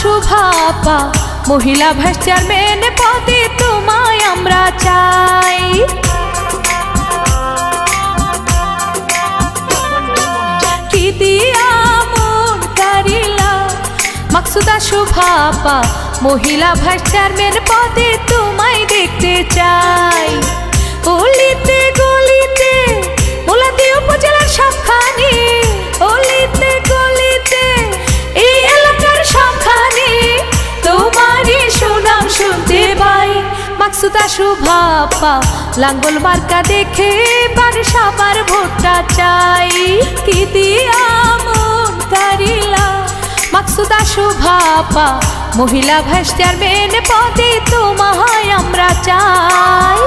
শুভাপা মহিলা vice chairman পদে তোমায় আমরা চাই। মন মাকসুদা মহিলা ভাইস চেয়ারম্যান পদে তোমায় দেখতে চাই। অলিতে গলিতে মোলাদি মাকসুদা শুভাপা লাঙ্গল মার্কা দেখে বার সবার ভোটটা চাই। কি দিয়া মন কারিলা? মাকসুদা শুভাপা মহিলা ভাইস চেয়ারম্যান পদে তোমায় আমরা চাই।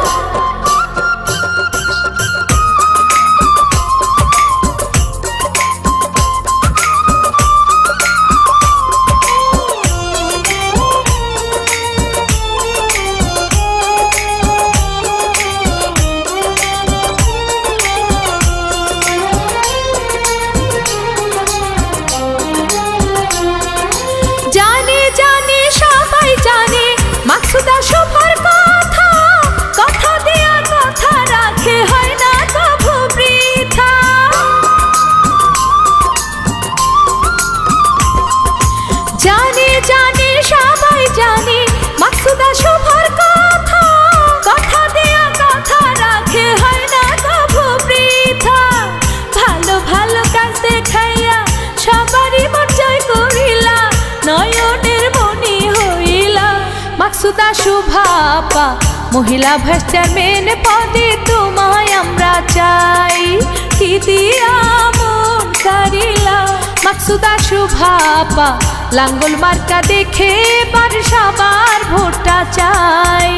শুভাপা, মহিলা ভাষার মেন পদে তোমায় আমরা চাই। কি দিয়া মন মাকসুদা শুভাপা, লাঙ্গল মার্কা দেখে বার সবার ভোটটা চাই।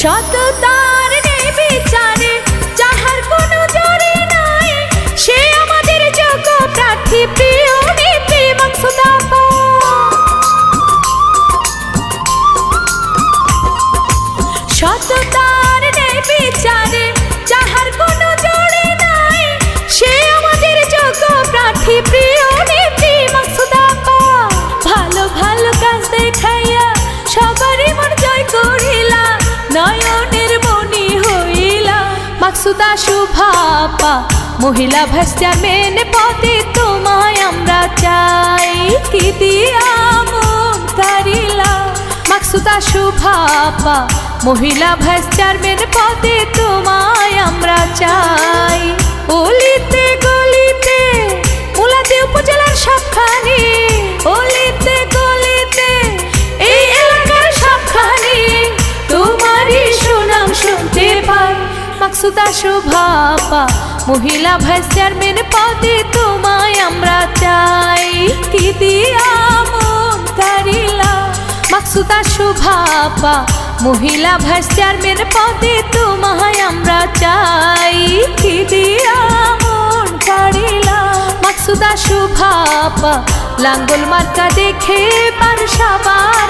সততার শুভাপা, মহিলা ভাইস মেনে পদে তোমায় আমরা চাই। কি দিয়া মন মাকসুদা শুভাপা, মহিলা ভাইস মেনে পদে তোমায় আমরা চাই। অলিতে মাকসুদা শুভাপা মহিলা ভাইস চেয়ারম্যান পদে তোমায় আমরা চাই। কি দিয়া মন কারিলা? মাকসুদা শুভাপা মহিলা ভাইস চেয়ারম্যান পদে তোমায় আমরা চাই। কি দিয়া মন কারিলা? মাকসুদা শুভাপা লাঙ্গল মার্কা দেখে পার সবার